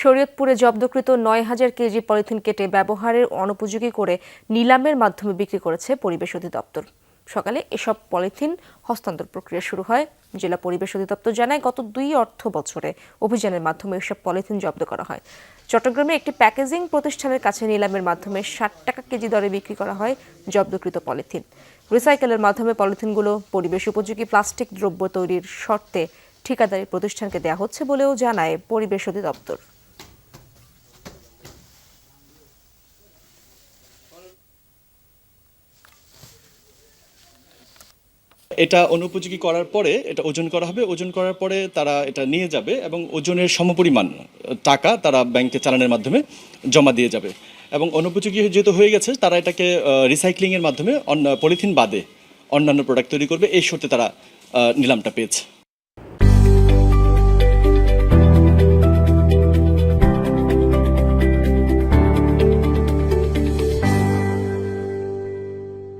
শরীয়তপুরে জব্দকৃত নয় হাজার কেজি পলিথিন কেটে ব্যবহারের অনুপযোগী করে নিলামের মাধ্যমে বিক্রি করেছে পরিবেশ অধিদপ্তর। সকালে এসব পলিথিন হস্তান্তর প্রক্রিয়া শুরু হয়। জেলা পরিবেশ অধিদপ্তর জানায়, গত দুই অর্থ বছরে অভিযানের মাধ্যমে এসব পলিথিন জব্দ করা হয়। চট্টগ্রামে একটি প্যাকেজিং প্রতিষ্ঠানের কাছে নিলামের মাধ্যমে ষাট টাকা কেজি দরে বিক্রি করা হয় জব্দকৃত পলিথিন। রিসাইকেলের মাধ্যমে পলিথিনগুলো পরিবেশ উপযোগী প্লাস্টিক দ্রব্য তৈরির শর্তে ঠিকাদারি প্রতিষ্ঠানকে দেওয়া হচ্ছে বলেও জানায় পরিবেশ অধিদপ্তর। এটা অনুপযোগী করার পরে এটা ওজন করা হবে, ওজন করার পরে তারা এটা নিয়ে যাবে এবং ওজনের সমপরিমাণ টাকা তারা ব্যাংকে চালানের মাধ্যমে জমা দিয়ে যাবে। এবং অনুপযোগী যেহেতু হয়ে গেছে, তারা এটাকে রিসাইক্লিংয়ের মাধ্যমে অন্য, পলিথিন বাদে অন্যান্য প্রোডাক্ট তৈরি করবে। এই শর্তে তারা নিলামটা পেয়েছে।